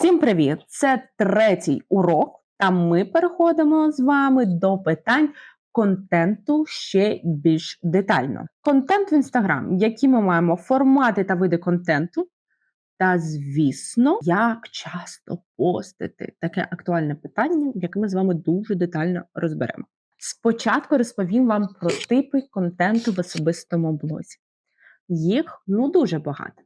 Всім привіт! Це третій урок, та ми переходимо з вами до питань контенту ще більш детально. Контент в Інстаграм, які ми маємо формати та види контенту. Та, звісно, як часто постити таке актуальне питання, яке ми з вами дуже детально розберемо. Спочатку розповім вам про типи контенту в особистому блозі. Їх ну дуже багато.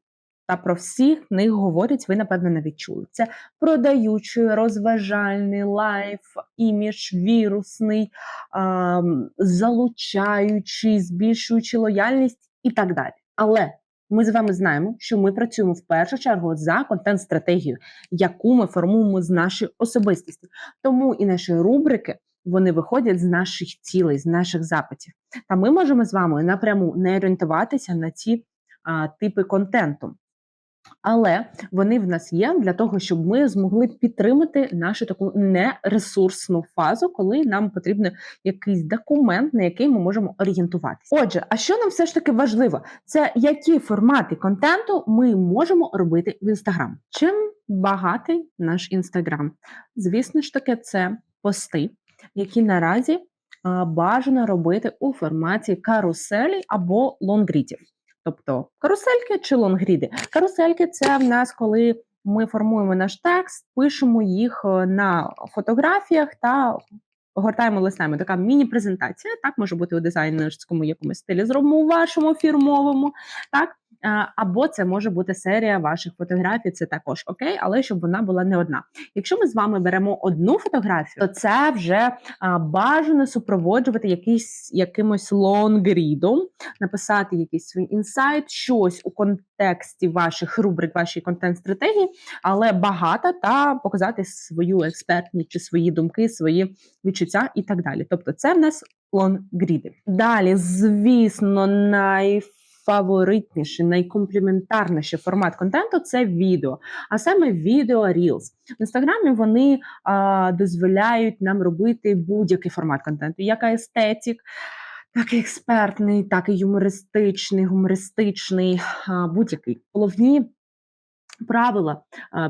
Та про всіх них говорять, ви, напевно, не відчули. Це продаючий, розважальний лайф, імідж вірусний, а, залучаючий, збільшуючи лояльність і так далі. Але ми з вами знаємо, що ми працюємо в першу чергу за контент-стратегію, яку ми формуємо з нашої особистості. Тому і наші рубрики. Вони виходять з наших цілей, з наших запитів. Та ми можемо з вами напряму не орієнтуватися на ці а, типи контенту. Але вони в нас є для того, щоб ми змогли підтримати нашу таку нересурсну фазу, коли нам потрібен якийсь документ, на який ми можемо орієнтуватися. Отже, а що нам все ж таки важливо? Це які формати контенту ми можемо робити в інстаграм? Чим багатий наш інстаграм? Звісно ж таки, це пости, які наразі бажано робити у форматі каруселі або лонгрідів. Тобто карусельки чи лонгріди. Карусельки це в нас коли ми формуємо наш текст, пишемо їх е, на фотографіях та гортаємо листами. Така міні-презентація. Так може бути у дизайнерському якомусь стилі, зробимо у вашому фірмовому. так. Або це може бути серія ваших фотографій, це також окей, але щоб вона була не одна. Якщо ми з вами беремо одну фотографію, то це вже а, бажано супроводжувати якийсь якимось лонгрідом, написати якийсь свій інсайт, щось у контексті ваших рубрик, вашої контент-стратегії, але багато та показати свою експертність чи свої думки, свої відчуття і так далі. Тобто, це в нас лонгріди. Далі, звісно, най найфаворитніший, найкомпліментарніший формат контенту це відео, а саме відео Reels. В інстаграмі вони а, дозволяють нам робити будь-який формат контенту, як естетик, так і експертний, так і юмористичний, гумористичний, будь-який. Головні. Правила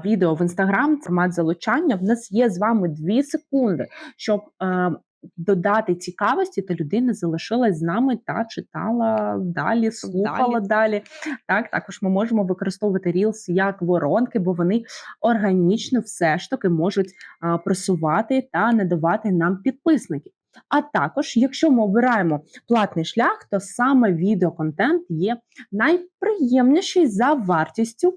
відео в інстаграм, формат залучання. В нас є з вами 2 секунди, щоб а, додати цікавості, та людина залишилась з нами та читала далі, слухала далі. далі. Так, також ми можемо використовувати Reels як воронки, бо вони органічно все ж таки можуть а, просувати та надавати нам підписників. А також, якщо ми обираємо платний шлях, то саме відеоконтент є найприємніший за вартістю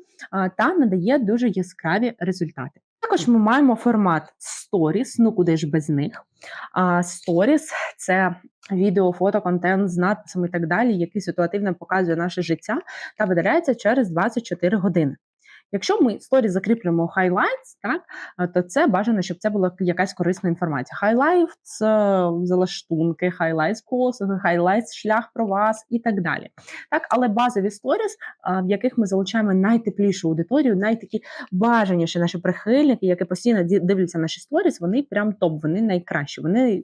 та надає дуже яскраві результати. Також ми маємо формат Stories, ну куди ж без них. А Stories – це відео, фото, контент з надписами і так далі, який ситуативно показує наше життя та видаляється через 24 години. Якщо ми сторі закріплюємо highlights, так то це бажано, щоб це була якась корисна інформація. Highlight – це залаштунки, highlights послуги, highlights шлях про вас і так далі. Так, але базові сторіс, в яких ми залучаємо найтеплішу аудиторію, найтакі бажаніші наші прихильники, які постійно дивляться наші сторіс, вони прям топ, вони найкращі. Вони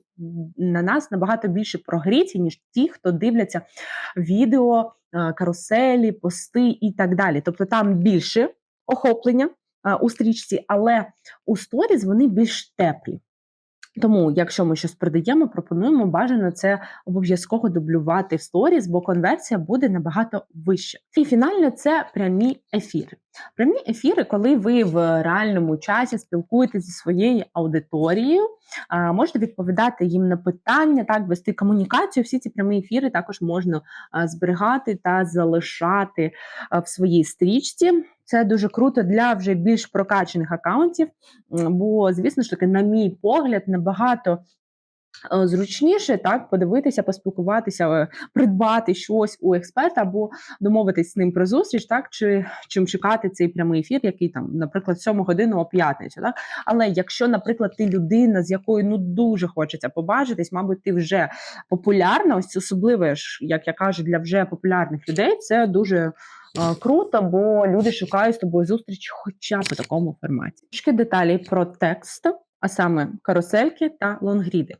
на нас набагато більше прогріті, ніж ті, хто дивляться відео. Каруселі, пости і так далі. Тобто там більше охоплення у стрічці, але у сторіз вони більш теплі. Тому, якщо ми щось продаємо, пропонуємо бажано це обов'язково дублювати в сторіс, бо конверсія буде набагато вища. І фінально це прямі ефіри. Прямі ефіри, коли ви в реальному часі спілкуєтеся зі своєю аудиторією, можете відповідати їм на питання, так вести комунікацію. Всі ці прямі ефіри також можна зберігати та залишати в своїй стрічці. Це дуже круто для вже більш прокачених акаунтів, бо, звісно ж таки, на мій погляд, набагато. Е, зручніше так подивитися, поспілкуватися, е, придбати щось у експерта або домовитись з ним про зустріч, так чи чим чекати цей прямий ефір, який там, наприклад, 7 годину о п'ятницю. Так, але якщо, наприклад, ти людина, з якою ну дуже хочеться побачитись, мабуть, ти вже популярна. Ось особливо як я кажу, для вже популярних людей це дуже круто, бо люди шукають з тобою зустріч, хоча б у такому форматі. Трішки деталі про текст, а саме карусельки та лонгріди.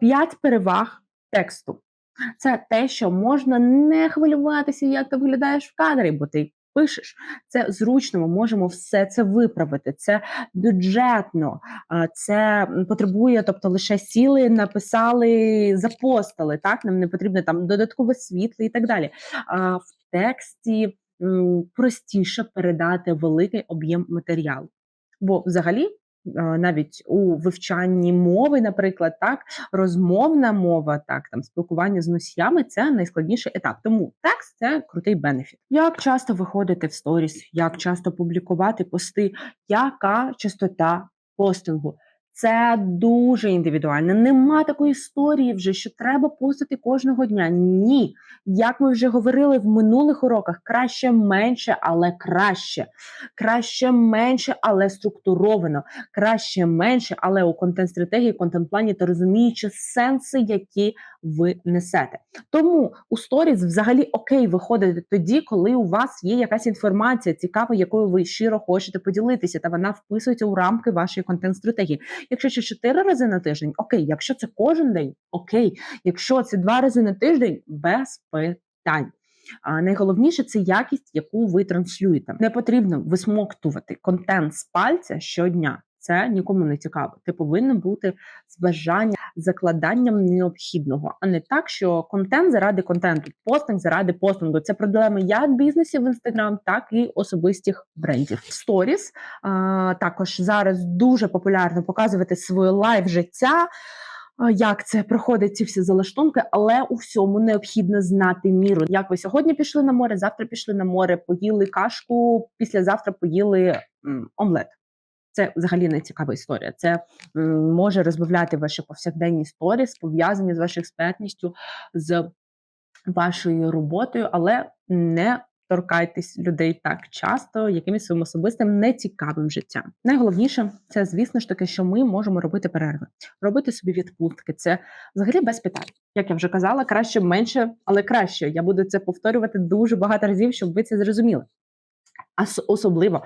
П'ять переваг тексту. Це те, що можна не хвилюватися, як ти виглядаєш в кадрі, бо ти пишеш. Це зручно, ми можемо все це виправити. Це бюджетно, це потребує, тобто лише сіли, написали, запостили. Так, нам не потрібно там додаткове світло і так далі. А в тексті простіше передати великий об'єм матеріалу. Бо взагалі. Навіть у вивчанні мови, наприклад, так розмовна мова, так там спілкування з носіями це найскладніший етап. Тому текст це крутий бенефіт. Як часто виходити в сторіс, як часто публікувати пости, яка частота постингу? Це дуже індивідуально. Нема такої історії вже, що треба постити кожного дня. Ні, як ми вже говорили в минулих уроках, краще менше, але краще. Краще менше, але структуровано. Краще менше, але у контент-стратегії, контент-плані та розуміючи сенси, які ви несете. Тому у сторіс взагалі окей виходити тоді, коли у вас є якась інформація цікава, якою ви щиро хочете поділитися, та вона вписується у рамки вашої контент-стратегії. Якщо це чотири рази на тиждень, окей. Якщо це кожен день, окей. Якщо це два рази на тиждень, без питань. А найголовніше це якість, яку ви транслюєте. Не потрібно висмоктувати контент з пальця щодня. Це нікому не цікаво. Ти повинен бути з бажанням, закладанням необхідного, а не так, що контент заради контенту, постинг заради постингу. Це проблеми як бізнесів в інстаграм, так і особистих брендів. Сторіс також зараз дуже популярно показувати своє лайв життя. Як це проходить ці всі залаштунки, але у всьому необхідно знати міру. Як ви сьогодні пішли на море, завтра пішли на море, поїли кашку, післязавтра поїли омлет. Це взагалі не цікава історія. Це може розбавляти ваші повсякденні сторіс, пов'язані з вашою експертністю, з вашою роботою, але не торкайтесь людей так часто, якимось своїм особистим нецікавим життям. Найголовніше це, звісно ж таки, що ми можемо робити перерви, робити собі відпустки. Це взагалі без питань. Як я вже казала, краще менше, але краще. Я буду це повторювати дуже багато разів, щоб ви це зрозуміли. А особливо,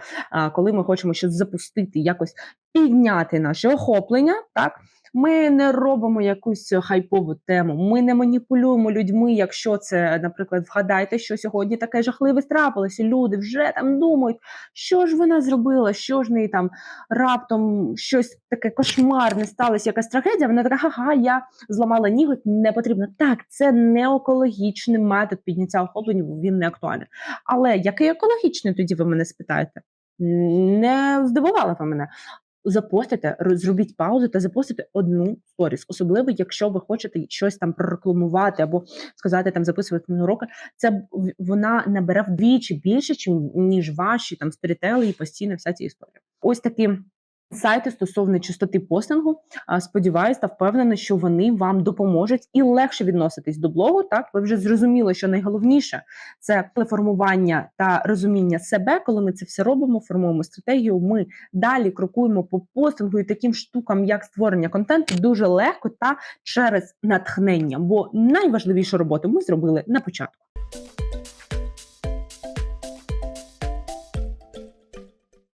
коли ми хочемо щось запустити, якось підняти наше охоплення, так ми не робимо якусь хайпову тему, ми не маніпулюємо людьми. Якщо це, наприклад, вгадайте, що сьогодні таке жахливе трапилося. Люди вже там думають, що ж вона зробила, що ж неї там раптом щось таке кошмарне сталося, якась трагедія. Вона така, ха-ха, я зламала ніготь, не потрібно. Так, це не екологічний метод підняття охоплення, він не актуальний. Але який екологічний тоді ви мене спитаєте? Не здивувала ви мене. Запостите, зробіть паузу та запостите одну сторіс, особливо якщо ви хочете щось там прорекламувати або сказати там записувати на уроки. Це вона набере вдвічі більше, чим ніж ваші там сторітели і постійно вся ця історія. Ось такі сайти стосовно чистоти постингу. Сподіваюсь та впевнена, що вони вам допоможуть і легше відноситись до блогу. Так, ви вже зрозуміли, що найголовніше це формування та розуміння себе. Коли ми це все робимо, формуємо стратегію. Ми далі крокуємо по постингу і таким штукам, як створення контенту, дуже легко та через натхнення. Бо найважливішу роботу ми зробили на початку.